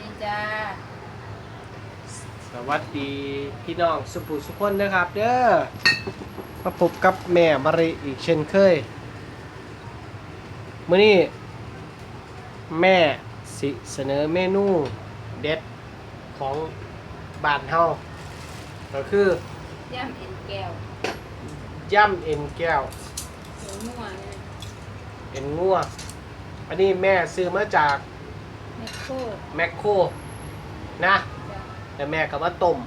ดีจ้า สวัสดีพี่น้องสุภูสุคนนะครับ เด้อมาพบกับแม่มารีอีกเช่นเคยมื้อนี้แม่สิเสนอเมนูเด็ดของบ้านเฮาก็คือย่ำเอ็นแก้วย่ำเอ็นแก้ว หมูนัวเนี่ยเอ็นงัว อันนี้แม่ซื้อมาจาก แมคโครแมคโครนะจ้ะแล้วแม่ก็มาต้ม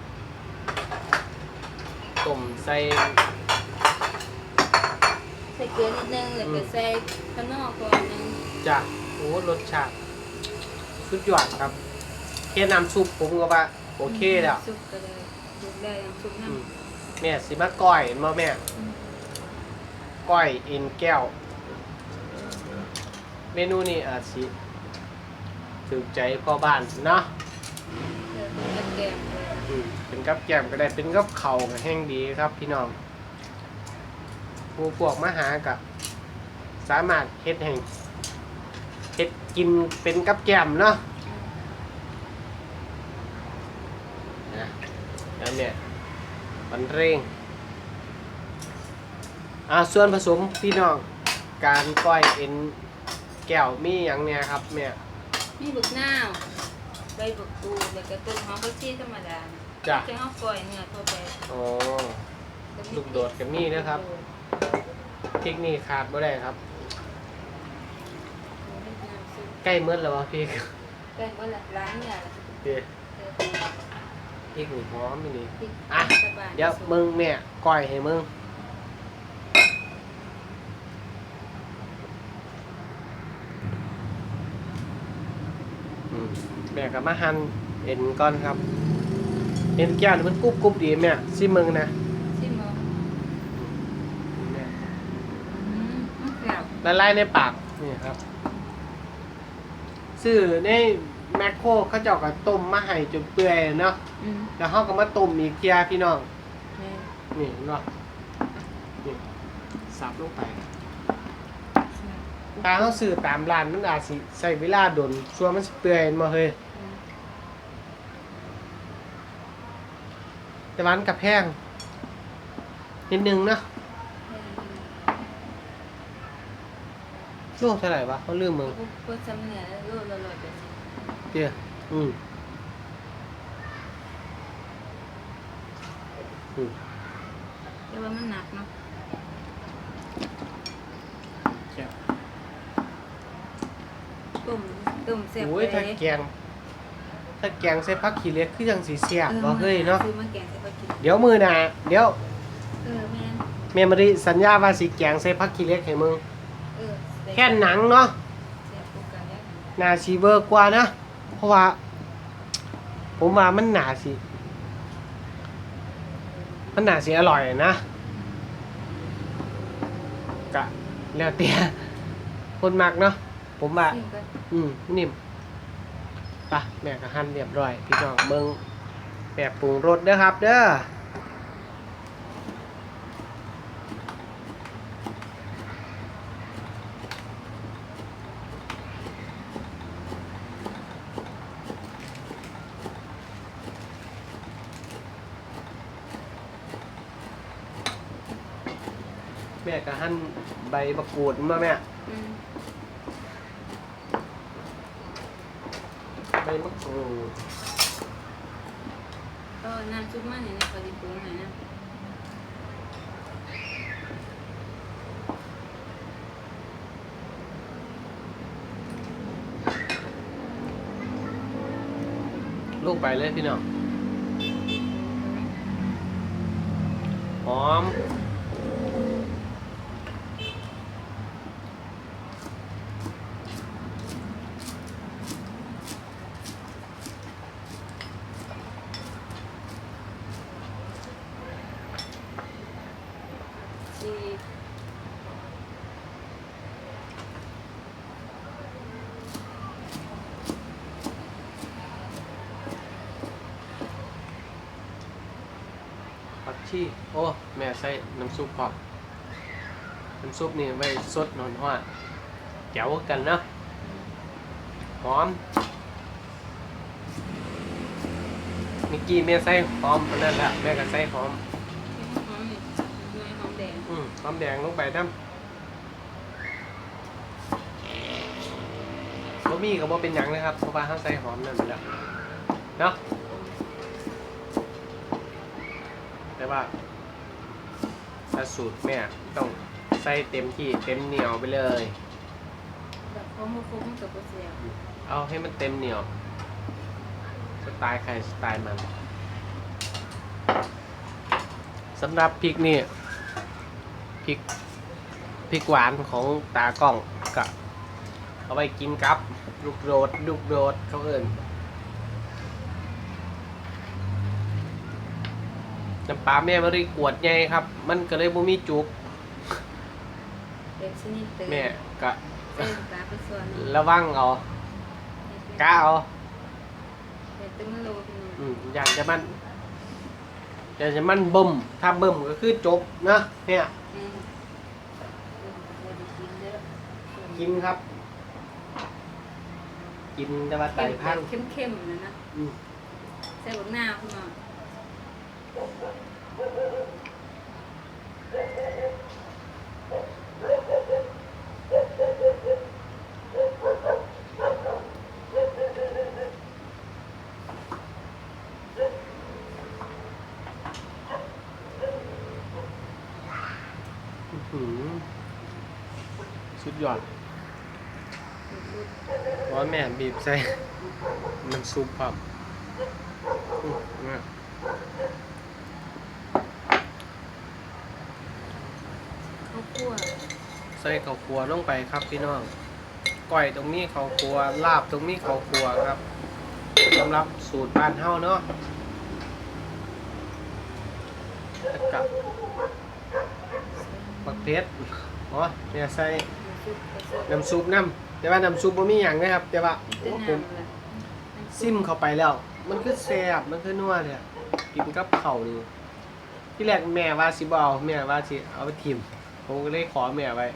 ต้มใส่ใส่เกลือนิดนึงแล้วก็ใส่ข้างนอกก่อนนึงจ้ะโอ้รสชาติสุดยอดครับแค่น้ำซุปผมก็ว่าโอเคแล้วซุปก็เลยซุปได้ยังซุปน้อืมแม่สิมาก้อยมาแม่ำก้อยเอ็นแก้ว เมนูนี้อาจสิ ถูกใจพ่อบ้านเนาะเดี๋ยวเป็นแก้มเลยอืมเป็นกับแกล้มก็ได้เป็นกับเข่าวก็แห้งดีครับพี่น้องผู้พวกมาหากับสามารถเฮ็ดแห่งเฮ็ดกินเป็นกับแกล้มเนาะนะแล้วเนี่ยมันเร่งอ่าส่วนผสมพี่น้องการก้อยเอ็นแก้วมีอย่างเนี่ยครับแม่ มีบุกน้าวใบบุกตูดแล้วก็ต้นหอมผักชีธรรมดาจ้ะจะเอาปล่อยเนื้อทั่วไปอ๋อลูกโดดกับมีนะครับพริกนี่ขาดไม่ได้ครับใกล้เมื่อแล้ววะพริกแป้งก็ละล้างเนี่ยละเดี๋ยวเออพริกนี่หอมนี่นี่พริกอะ สบา เดี๋ยวมึงแม่ก้อยให้มึง แม่กับมาหั่นเอ็นก่อนครับ เอ็นแก้วนี่มันกรุบกรุบดีแม่ซิมึงนะชิมเอาแม่อืมมันแซ่บละลายในปากนี่ครับ ซื้อในแมคโครเขาเจ้าก็ต้มมาให้จนเปื่อยเนาะอืมแล้วเขาก็มาต้มอีกเทียพี่น้องแม่นี่เห็นป่ะนี่สับลงไป ถ้าเขาซื้อตามร้านมันอาจสิใช้เวลาโดนชัวมันสิเปื่อยมาเฮ้ยอืมแต่วามันกับแพงนิดนึงเนาะโลเท่าไหร่วะเขาลืมมึงกูกูจำเนื้อโลละร้อยแปดสิบเดี๋ยวอืมอืมแต่ว่ามันหนักเนาะ แก้ว ต้มต้มแซ่บโอ้ยถ้าแกง ถ้าแกงใส่ผักขี้เหล็กคือจังสีเสียบบ่เฮ้ยเนาะคือมาแกงใส่ผักกินเดี๋ยวมือหนาเดี๋ยวเออแม่นเมมรีสัญญาว่าสิแกงใส่ผักขี้เหล็กให้มึงเออแค่หนังเนาะแซ่บกูกันแล้วนาชีเวอร์กว่านะเพราะว่า ผมว่ามันหนาสิมันหนาสิอร่อยนะกะแล้วเตี้ยคนมักเนาะ ผมว่าชิมกันอืมนิ่มปะแม่ก็หั่นเรียบร้อย พี่น้องเบิ่งแบบปรุงรสเด้อครับ เด้อแม่ก็หั่นใบมะกรูดมาแม่ อืม ใบมะกรูด ก็น้ำซุปมันเนี่ยพอดีปรุงหน่อยนะลูกไปเลยพี่น้องหอม ชี ผักชีโอ้แม่ใส่น้ำซุปพร้อมน้ำซุปนี่ไว้สดนอนหวานแจ๋วกันเนาะหอมเมื่อกี้แม่ใส่หอมปานนั่นแหละแม่ก็ใส่หอมหอมนี่หน่วยหอมแดงอืมหอมแดงลงไปน้ำบ่มีก็บ่เป็นหยังเลยครับเพราะว่าเขาใส่หอมนั่นไปแล้วเนาะ แต่ว่าถ้าสูตรแม่ต้องใส่เต็มที่เต็มเหนียวไปเลย แบบหอมบ่ครบมันก็บ่แซ่บเอาให้มันเต็มเหนียว สไตล์ใครสไตล์มันสำหรับพริกนี่พริกพริกหวานของตากล้องกับเอาไปกินกับ ลูกโดดลูกโดดเขาเอิน น้ำปลาแม่มะริกวดใหญ่ครับ มันก็เลยบ่มีจุกเป็นชนิดเติมแม่ก็ใส่น้ำปลาไปส่วนหนึ่งระวังเอากะเอาเป็นตึ้งโลพี่น้องอืมอยากจะมันอยากจะมันเบิ่มถ้าเบิ่มก็คือจบนะเนี่ยอืมเออบ่ได้กินเด้อกินครับ กินแต่ว่าไตพังเข้มๆนะนะอืมใส่บักหน้าวพี่น้องอื้อหือ สุดยอดร้อนแม่บีบใส่ มันซุปครับอืมเนี่ย ข้าว คั่วใส่ข้าวคั่วลงไปครับพี่น้องก้อยตรงนี้ข้าวคั่วลาบตรงนี้ข้าวคั่วครับสำหรับสูตรบ้านเฮาเนาะแล้วกับปักเพชรอ๋อเนี่ยใส่น้ำซุปกระสดน้ำซุปน้ำแต่ว่าน้ำซุปบ่มีหยังนะครับ แต่ว่าเต้นผมน้ำเลยซิมเข้าไปแล้ว มันคือแซ่บมันคือนัวเลยอะกินกับข้าวนี่ที่แรกแม่ว่าสิบ่เอาแม่ว่าสิเอาไปทิม ผมก็เลยขอแม่ไว้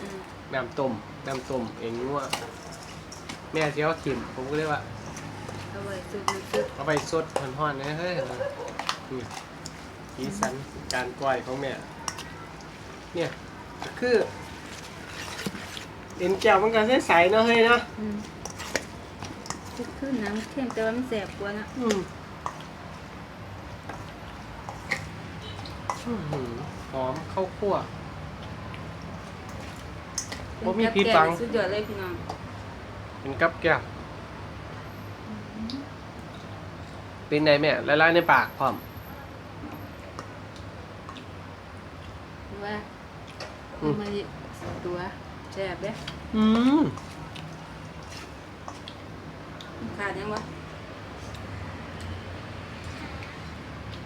อืมน้ำต้มน้ำต้มเองนัวแม่สิเอาทิมผมก็เลยว่าเอาไว้ซุปน้ำซุปเอาไปสดห่อนๆนะเฮ้ยนี่สีสันการก้อยของแม่ เนี่ยคือเอ็นแก้วมันก็ใสๆเนาะเฮ้ยเนาะอืมซุปขึ้นน้ำเข้มแต่ว่ามันแสบกว่านะอืม อื้อหือหอมข้าวคั่ว บ่มีพิษฟัง สุดยอดเลยพี่น้องเป็นกับแก้วเป็นไงแม่ละลายในปากพร้อม ว่าอืม มาตัวแสบเด้อืมขาดยังวะ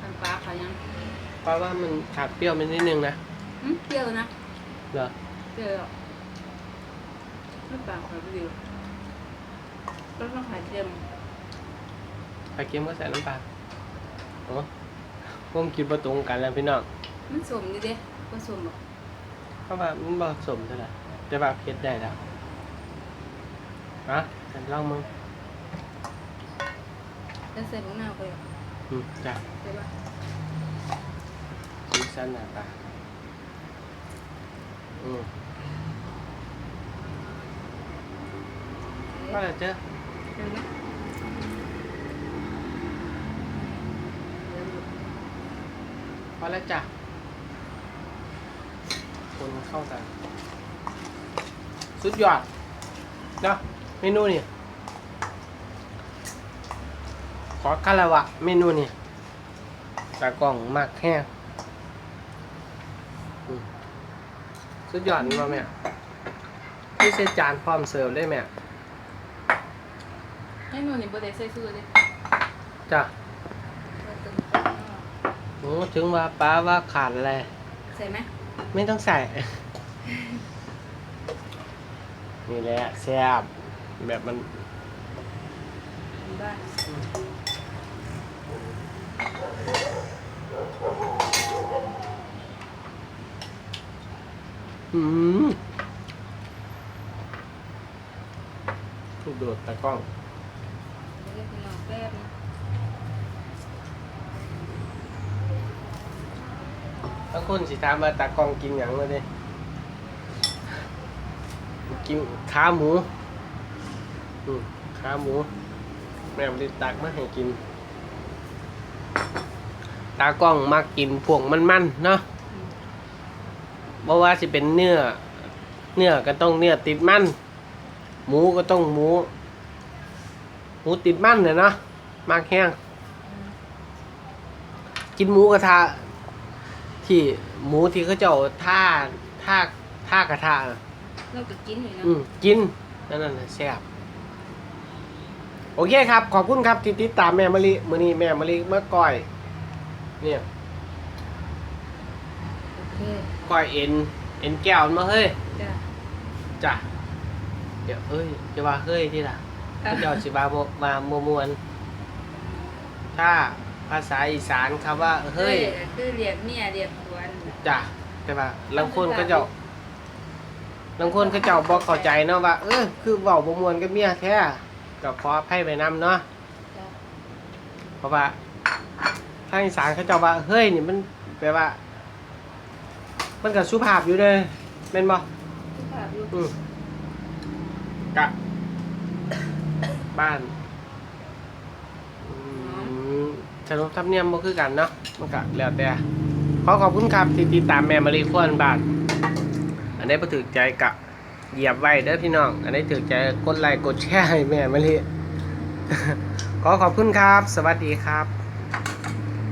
ทำปลาขาดยัง เพราะว่ามันขาดเปรี้ยวไปนิดนึงนะอืมเปรี้ยวนะเหรอเปรี้ยวหรอกไม่ปลาขาดเปรี้ยวก็ต้องขาดเค็มไข่เค็มก็ใส่น้ำปลาโอ้ผมคิดประตรงกันแล้วพี่น้องมันสมดีเด้ก็สมหรอกเพราะว่ามันผสมเท่าไหร่แต่ว่าเผ็ดได้แล้วนะฉันลองมึงแล้วใส่บักนาวไปหรออืมจ้ะใช่ปะ สีสันหน้าตาอืมก็เลยเจอเห็นไหมเดี๋ยวดูพอแล้วจ้ะคนเข้ากัน สุดยอดเนาะเมนูนี่ขอคาราวะเมนูนี่ตากล่องมากแห้งอืม สุดยอดนี่มาแม่ที่เซจานพร้อมเสิร์ฟได้แม่ให้หนูนี่บ่ได้ใส่สูตรเลยจ้ะเราเติมข้าวโอ้ถึงว่าป้าว่าขาดอะไรใส่ไหมไม่ต้องใส่ นี่แหละแซ่บแบบมันบ้า ถูกโดดตะกล้องเดี๋องแป๊ล้วคนสิถามว่าตากล้องกินอย่างมาดิกินขาหมูขาหมู แม่มได้ตักมาให้กิน ตากล้องมากกินพวกมันๆเนาะ อืมเพราะว่าสิเป็นเนื้อ เนื้อก็ต้องเนื้อติดมัน หมูก็ต้องหมู หมูติดมันเนี่ยเนาะมากแห้งกินหมูกระทะ ที่หมูที่เขาเจ้าท่าท่าท่ากระทะน่ะเราก็กินอยู่นะอืมกินนั่นน่ะแซ่บโอเคครับ ขอบคุณครับที่ติดตามแม่มะลิมื้อนี้แม่มะลิเมื่อก้อย เนี่ยโอเค ก้อยเอ็น เอ็นแก้วมันมาเฮ้ยจ้ะจ้ะเดี๋ยวเอ้ยจะว่าเฮ้ยที่ล่ะอะเจ้าสิว่าบ่ว่ามัวมวนถ้าภาษาอีสานคำว่า เฮ้ย คือเรียกเมียเรียกผัวนี่จ้ะแต่ว่าลางคนก็เจ้าลางคนก็เจ้าบ่เข้าใจเนาะว่า เออคือเว้าบ่ม่วนกับเมียแท้ก็ขออภัยไปนํเนาะจ้ะเพราะว่าทางอีสานเขาเจ้าว่าเฮ้ยนี่มันแปลว่า มันก็สุภาพอยู่เด้แม่นบ่สุภาพอยู่อืมกะ บ้านอืมสรุปทับเนียมบ่คือกันเนาะมันก็แล้วแต่ขอขอบคุณครับที่ติดตามแม่มารีควนบ้านอันนี้ประถือใจกะเหยียบไว้เด้อพี่น้อง อันนี้ถือใจกดไลค์กดแชร์ให้แม่มารีขอขอบคุณครับ สวัสดีครับ